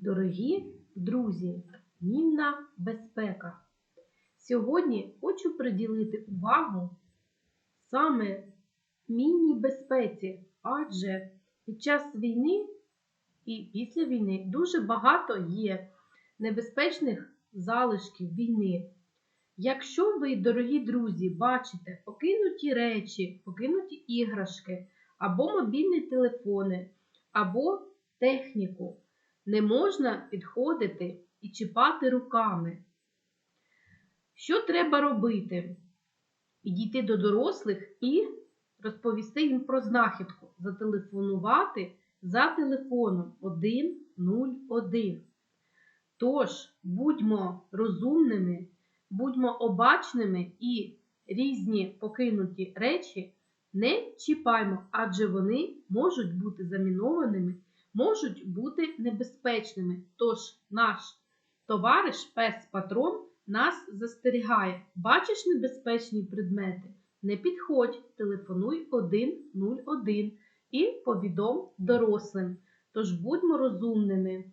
Дорогі друзі, мінна безпека. Сьогодні хочу приділити увагу саме мінній безпеці, адже під час війни і після війни дуже багато є небезпечних залишків війни. Якщо ви, дорогі друзі, бачите покинуті речі, покинуті іграшки, або мобільні телефони, або техніку, не можна підходити і чіпати руками. Що треба робити? Підійти до дорослих і розповісти їм про знахідку, зателефонувати за телефоном 101. Тож будьмо розумними, будьмо обачними і різні покинуті речі не чіпаймо, адже вони можуть бути замінованими, можуть бути небезпечними. Тож наш товариш пес-патрон нас застерігає. Бачиш небезпечні предмети? Не підходь, телефонуй 101 і повідом дорослим. Тож будьмо розумними.